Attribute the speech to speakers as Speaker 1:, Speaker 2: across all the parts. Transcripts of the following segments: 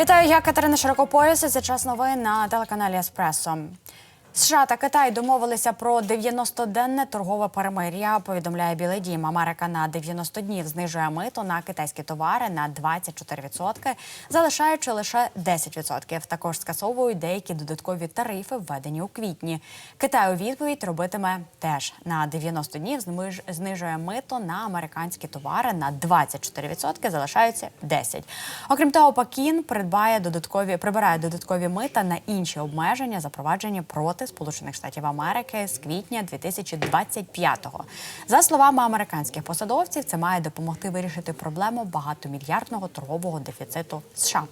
Speaker 1: Вітаю, я Катерина Широкопояс. Це час новин на телеканалі Еспресо. США та Китай домовилися про 90-денне торгове перемир'я. Повідомляє Білий Дім. Америка на 90 днів знижує мито на китайські товари на 24%, залишаючи лише 10%. Також скасовують деякі додаткові тарифи, введені у квітні. Китай у відповідь робитиме теж на 90 днів. зниж- знижує мито на американські товари на 24%, залишаються 10%. Окрім того, Пекін придбає додаткові прибирає додаткові мита на інші обмеження, запроваджені проти Сполучених Штатів Америки з квітня 2025-го. За словами американських посадовців, це має допомогти вирішити проблему багатомільярдного торгового дефіциту США.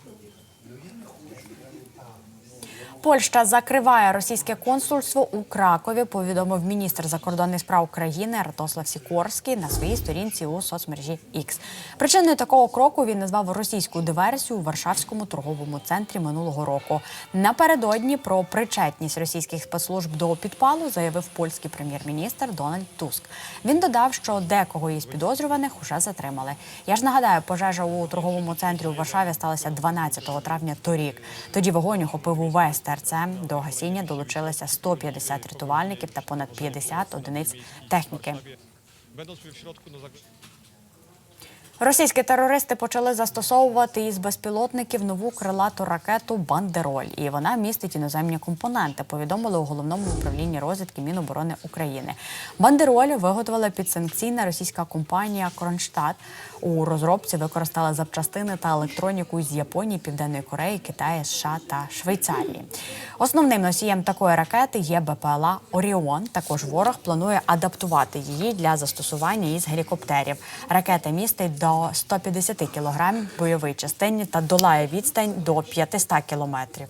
Speaker 1: Польща закриває російське консульство у Кракові. Повідомив міністр закордонних справ України Ратослав Сікорський на своїй сторінці у соцмережі X. Причиною такого кроку він назвав російську диверсію у Варшавському торговому центрі минулого року. Напередодні про причетність російських спецслужб до підпалу заявив польський прем'єр-міністр Дональд Туск. Він додав, що декого із підозрюваних уже затримали. Я ж нагадаю, пожежа у торговому центрі у Варшаві сталася 12 травня торік. Тоді вогонь охопив увесь ТРЦ. До гасіння долучилися 150 рятувальників та понад 50 одиниць техніки. Російські терористи почали застосовувати із безпілотників нову крилату ракету Бандероль, і вона містить іноземні компоненти. Повідомили у головному управлінні розвідки Міноборони України. Бандероль виготовила підсанкційна російська компанія Кронштадт. У розробці використала запчастини та електроніку з Японії, Південної Кореї, Китаю, США та Швейцарії. Основним носієм такої ракети є БПЛА Оріон. Також ворог планує адаптувати її для застосування із гелікоптерів. Ракета містить до 150 кілограмів бойової частині та долає відстань до 500 кілометрів.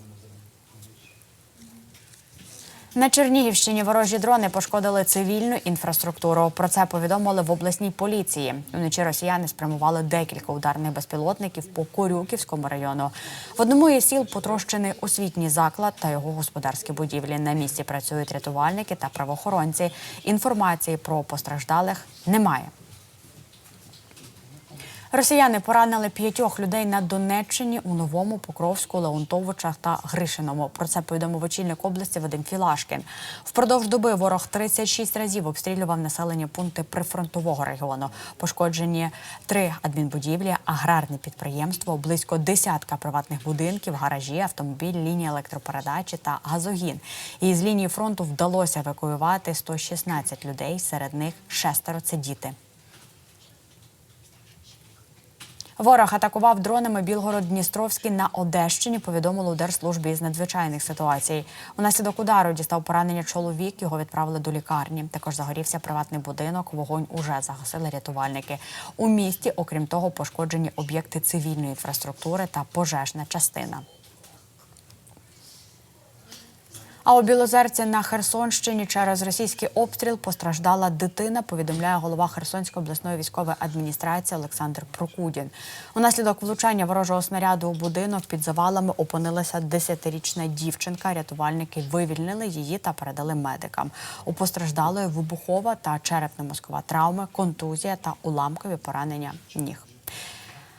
Speaker 1: На Чернігівщині ворожі дрони пошкодили цивільну інфраструктуру. Про це повідомили в обласній поліції. Вночі росіяни спрямували декілька ударних безпілотників по Корюківському району. В одному із сіл потрощений освітній заклад та його господарські будівлі. На місці працюють рятувальники та правоохоронці. Інформації про постраждалих немає. Росіяни поранили п'ятьох людей на Донеччині у Новому, Покровську, Леонтовичах та Гришиному. Про це повідомив очільник області Вадим Філашкін. Впродовж доби ворог 36 разів обстрілював населені пункти прифронтового регіону. Пошкоджені три адмінбудівлі, аграрне підприємство, близько десятка приватних будинків, гаражі, автомобіль, лінії електропередачі та газогін. І з лінії фронту вдалося евакуювати 116 людей. Серед них шестеро це діти. Ворог атакував дронами Білгород-Дністровський на Одещині. Повідомили у Держслужбі із надзвичайних ситуацій. Унаслідок удару дістав поранення чоловік. Його відправили до лікарні. Також загорівся приватний будинок. Вогонь уже загасили рятувальники. У місті, окрім того, пошкоджені об'єкти цивільної інфраструктури та пожежна частина. А у Білозерці на Херсонщині через російський обстріл постраждала дитина. Повідомляє голова Херсонської обласної військової адміністрації Олександр Прокудін. Унаслідок влучання ворожого снаряду у будинок під завалами опинилася 10-річна дівчинка. Рятувальники вивільнили її та передали медикам. У постраждалої вибухова та черепно-мозкова травми, контузія та уламкові поранення ніг.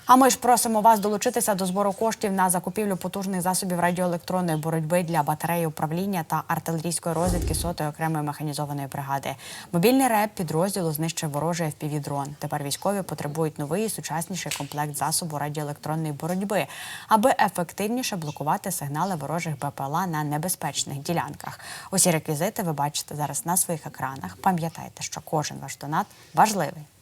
Speaker 1: А ми ж просимо вас долучитися до збору коштів на закупівлю потужних засобів радіоелектронної боротьби для батареї управління та артилерійської розвідки сотої окремої механізованої бригади. Мобільний реп підрозділу знищив ворожий FPV-дрон. Тепер військові потребують новий сучасніший комплект засобу радіоелектронної боротьби, аби ефективніше блокувати сигнали ворожих БПЛА на небезпечних ділянках. Усі реквізити ви бачите зараз на своїх екранах. Пам'ятайте, що кожен ваш донат важливий.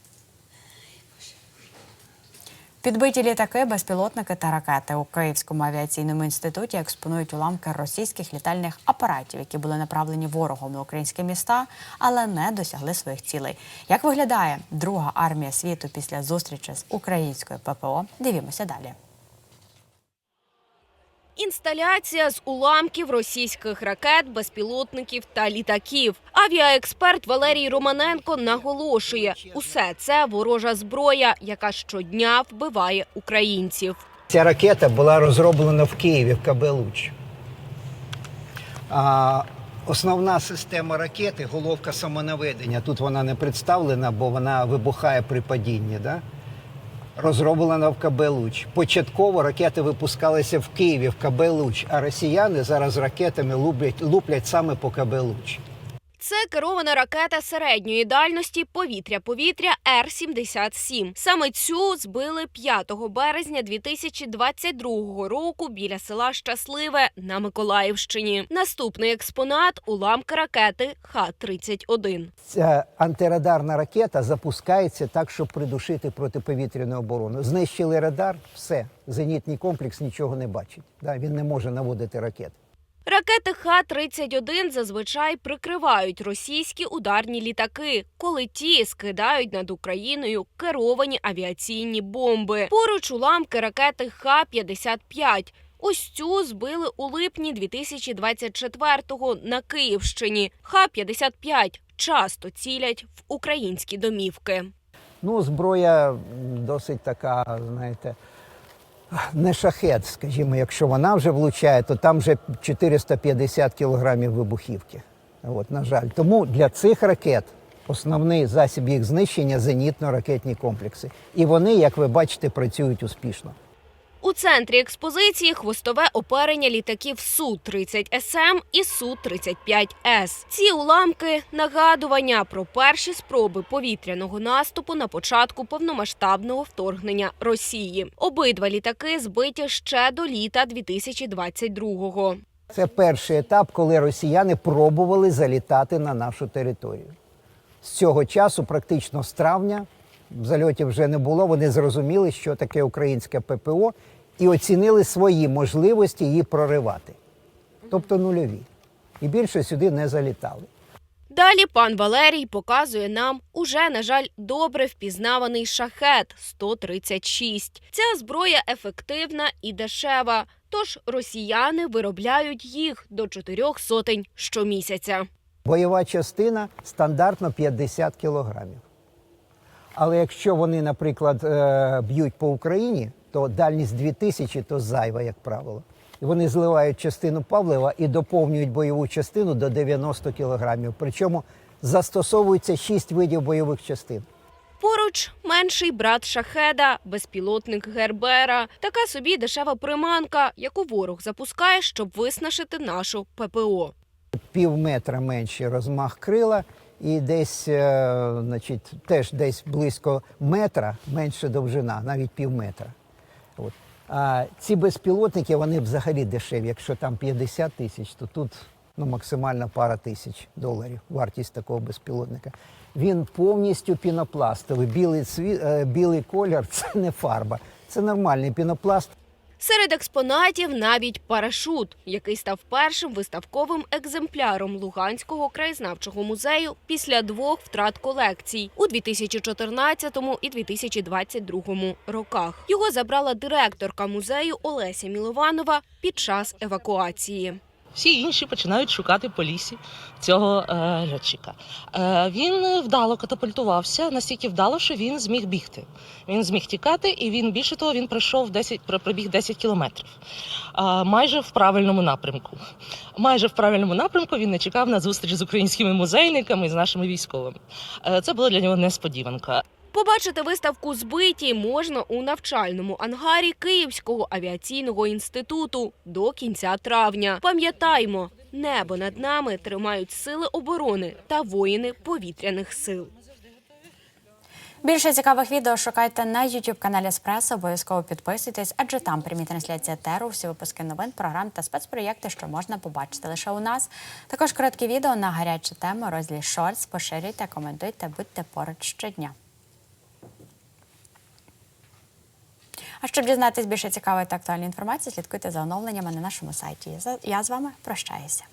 Speaker 1: Підбиті літаки, безпілотники та ракети у Київському авіаційному інституті експонують уламки російських літальних апаратів, які були направлені ворогом на українські міста, але не досягли своїх цілей. Як виглядає друга армія світу після зустрічі з українською ППО? Дивімося далі.
Speaker 2: Інсталяція з уламків російських ракет, безпілотників та літаків. Авіаексперт Валерій Романенко наголошує, усе це ворожа зброя, яка щодня вбиває українців.
Speaker 3: Ця ракета була розроблена в Києві в КБ Луч. А, основна система ракети головка самонаведення. Тут вона не представлена, бо вона вибухає при падінні. Да? Розроблена в КБ Луч. Початково ракети випускалися в Києві, в КБ Луч, а росіяни зараз ракетами луплять, луплять саме по КБ Луч.
Speaker 2: Це керована ракета середньої дальності повітря-повітря Р-77. Саме цю збили 5 березня 2022 року біля села Щасливе на Миколаївщині. Наступний експонат уламки ракети Х-31.
Speaker 3: Ця антирадарна ракета запускається так, щоб придушити протиповітряну оборону. Знищили радар, все. Зенітний комплекс нічого не бачить. Він не може наводити ракети.
Speaker 2: Ракети Х-31 зазвичай прикривають російські ударні літаки, коли ті скидають над Україною керовані авіаційні бомби. Поруч уламки ракети Х-55. Ось цю збили у липні 2024-го на Київщині. Х-55 часто цілять в українські домівки.
Speaker 3: Ну, зброя досить така, знаєте, не шахет, скажімо, якщо вона вже влучає, то там вже 450 кілограмів вибухівки. От, на жаль. Тому для цих ракет основний засіб їх знищення зенітно-ракетні комплекси. І вони, як ви бачите, працюють успішно.
Speaker 2: Центрі експозиції хвостове оперення літаків Су-30СМ і Су-35С. Ці уламки – нагадування про перші спроби повітряного наступу на початку повномасштабного вторгнення Росії. Обидва літаки збиті ще до літа 2022-го.
Speaker 3: Це перший етап, коли росіяни пробували залітати на нашу територію. З цього часу, практично з травня, зальотів вже не було. Вони зрозуміли, що таке українське ППО, і оцінили свої можливості її проривати. Тобто нульові. І більше сюди не залітали.
Speaker 2: Далі пан Валерій показує нам уже, на жаль, добре впізнаваний шахет 136. Ця зброя ефективна і дешева, тож росіяни виробляють їх до чотирьох сотень щомісяця.
Speaker 3: Бойова частина стандартно 50 кілограмів. Але якщо вони, наприклад, е, б'ють по Україні, то дальність 2000 то зайва, як правило. Вони зливають частину павлива і доповнюють бойову частину до 90 кілограмів. Причому застосовується 6 видів бойових частин.
Speaker 2: Поруч менший брат шахеда, безпілотник Гербера. Така собі дешева приманка, яку ворог запускає, щоб виснажити нашу ППО.
Speaker 3: Пів метра менший розмах крила, і десь, е, значить, теж десь близько метра менше довжина, навіть пів метра. От. А ці безпілотники вони взагалі дешеві. Якщо там 50 тисяч, то тут ну, максимально пара тисяч доларів вартість такого безпілотника. Він повністю пінопластовий. Білий, цві... е, білий колір це не фарба, це нормальний пінопласт.
Speaker 2: Серед експонатів навіть парашут, який став першим виставковим екземпляром Луганського краєзнавчого музею після двох втрат колекцій у 2014 і 2022 роках. Його забрала директорка музею Олеся Мілованова під час евакуації.
Speaker 4: Всі інші починають шукати по лісі цього е, льотчика. Е, він вдало катапультувався, настільки вдало, що він зміг бігти. Він зміг тікати, і він більше того, він пройшов 10, про- пробіг 10 кілометрів. Е, майже в правильному напрямку. Майже в правильному напрямку він не чекав на зустріч з українськими музейниками і з нашими військовими. Е, це була для нього несподіванка.
Speaker 2: Побачити виставку збиті можна у навчальному ангарі Київського авіаційного інституту до кінця травня. Пам'ятаймо, небо над нами тримають сили оборони та воїни повітряних сил.
Speaker 1: Більше цікавих відео шукайте на youtube каналі Еспресо. Обов'язково підписуйтесь, адже там прямі трансляція теру, всі випуски новин, програм та спецпроєкти, що можна побачити лише у нас. Також короткі відео на гарячі теми, розділі шортс. Поширюйте, коментуйте, будьте поруч щодня. А щоб дізнатись більше цікавої та актуальної інформації, слідкуйте за оновленнями на нашому сайті. Я з вами прощаюся.